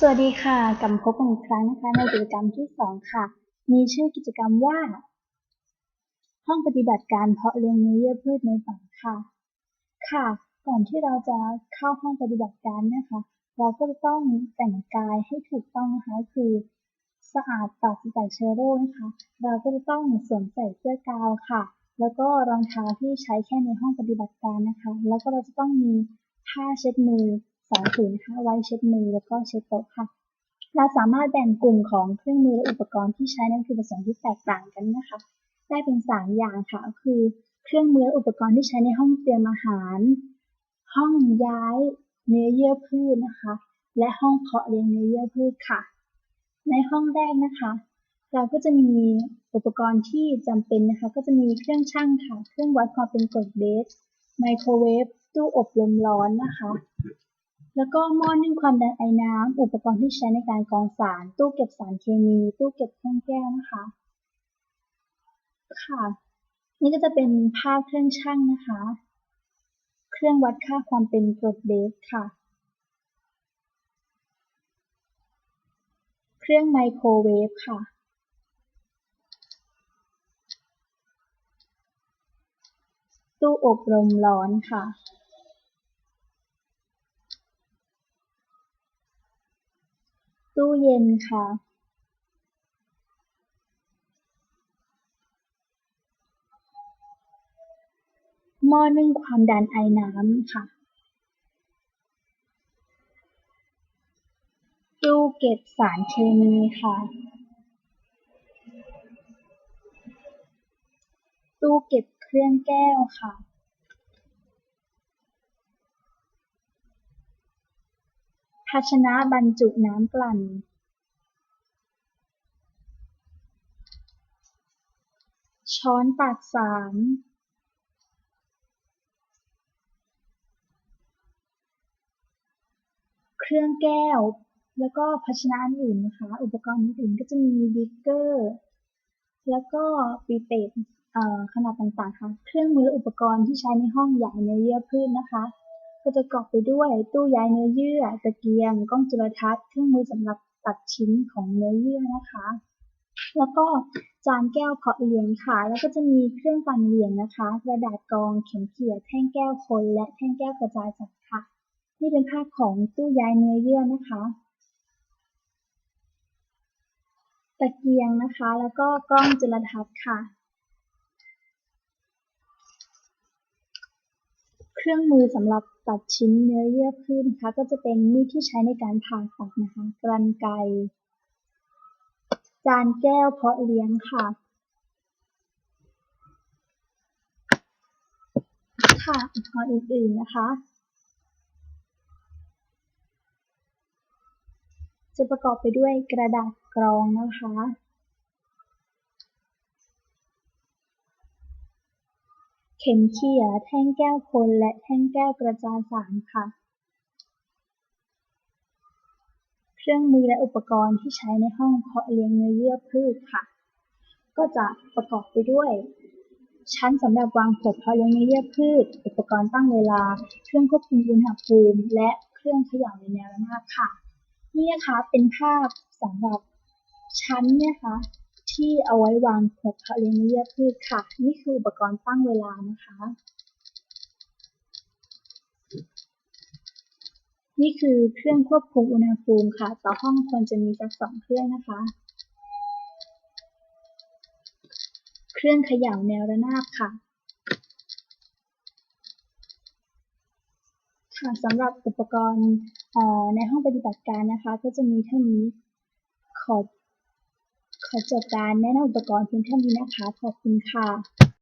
สวัสดีค่ะ กลับพบกันอีกครั้งนะคะ ในกิจกรรมที่2ค่ะ มีชื่อกิจกรรมว่า ห้องปฏิบัติการเพาะเลี้ยงเนื้อเยื่อพืชในฝันค่ะ ค่ะ ก่อนที่เราจะเข้าห้องปฏิบัติการนะคะ เราก็จะต้องแต่งกายให้ถูกต้องนะคะคือสะอาดปราศจากเชื้อโรคนะคะ เราก็จะต้องสวมใส่เสื้อกาวค่ะ แล้วก็รองเท้าที่ใช้แค่ในห้องปฏิบัติการนะคะ แล้วก็เราจะต้องมีผ้าเช็ดมือ สองผืนนะคะไว้เช็ดมือแล้วก็เช็ดโต๊ะค่ะ เราสามารถแบ่งกลุ่มของเครื่องมือและอุปกรณ์ที่ใช้ในวัตถุประสงค์ที่แตกต่างกันนะคะ ได้เป็นสามอย่างค่ะก็คือเครื่องมือและอุปกรณ์ที่ใช้ในห้องเตรียมอาหาร ห้องย้ายเนื้อเยื่อพืชนะคะ และห้องเพาะเลี้ยงเนื้อเยื่อพืชค่ะ ในห้องแรกนะคะ เราก็จะมีอุปกรณ์ที่จำเป็นนะคะ ก็จะมีเครื่องชั่งค่ะ เครื่องวัดความเป็นกรดเบส ไมโครเวฟ ตู้อบลมร้อนนะคะ แล้วก็หม้อนึ่งความดันไอน้ำอุปกรณ์ที่ใช้ในการกรองสาร ตู้เก็บสารเคมี ตู้เก็บเครื่องแก้วนะคะ ค่ะ นี่ก็จะเป็นภาพเครื่องชั่งนะคะ เครื่องวัดค่าความเป็นกรดเบสค่ะ เครื่องไมโครเวฟค่ะตู้อบลมร้อนค่ะ ตู้เย็นค่ะหม้อนึ่งความดันไอน้ำค่ะ ตู้เก็บสารเคมีค่ะ ตู้เก็บเครื่องแก้วค่ะ ภาชนะบรรจุน้ำกลั่นช้อนตักสารเครื่องแก้ว แล้วก็ภาชนะอื่นนะคะ อุปกรณ์อื่นก็จะมีบิ๊กเกอร์ แล้วก็ปีเปตขนาดต่างๆค่ะ เครื่องมืออุปกรณ์ที่ใช้ในห้องย้ายเนื้อเยื่อพืชนะคะ ก็จะประกอบไปด้วยตู้ย้ายเนื้อเยื่อ ตะเกียง กล้องจุลทรรศน์ เครื่องมือสำหรับตัดชิ้นของเนื้อเยื่อนะคะ แล้วก็จานแก้วเพาะเลี้ยงค่ะ แล้วก็จะมีเครื่องปั่นเหวี่ยงนะคะ กระดาษกอง เข็มเขี่ย แท่งแก้วคน และแท่งแก้วกระจายสัตว์ค่ะ นี่เป็นภาพของตู้ย้ายเนื้อเยื่อนะคะ ตะเกียงนะคะ แล้วก็กล้องจุลทรรศน์ค่ะ เครื่องมือสำหรับตัดชิ้นเนื้อเยื่อพืชนะคะ ก็จะเป็นมีดที่ใช้ในการผ่าตัดนะคะกรรไกรจานแก้วเพาะเลี้ยงค่ะ ค่ะอุปกรณ์อื่นๆนะคะ จะประกอบไปด้วยกระดาษกรองนะคะ เข็มเขี่ย แท่งแก้วคนและแท่งแก้วกระจายสารค่ะ เครื่องมือและอุปกรณ์ที่ใช้ในห้องเพาะเลี้ยงเนื้อเยื่อพืชค่ะ ก็จะประกอบไปด้วย ชั้นสำหรับวางขวดเพาะเลี้ยงเนื้อเยื่อพืช อุปกรณ์ตั้งเวลา เครื่องควบคุมอุณหภูมิ และเครื่องเขย่าในแนวระนาบค่ะ นี่นะคะเป็นภาพสำหรับชั้นนะคะ ที่เอาไว้วางขวดเพาะเลี้ยงเนื้อเยื่อพืชค่ะ นี่คืออุปกรณ์ตั้งเวลานะคะ นี่คือเครื่องควบคุมอุณหภูมิค่ะ ต่อห้องควรจะมีสักสองเครื่องนะคะ เครื่องเขย่าแนวระนาบค่ะค่ะสำหรับอุปกรณ์ในห้องปฏิบัติการนะคะ ก็จะมีเท่านี้ขอ ขอจบการแนะนำอุปกรณ์เพียงเท่านี้นะคะ ขอบคุณค่ะ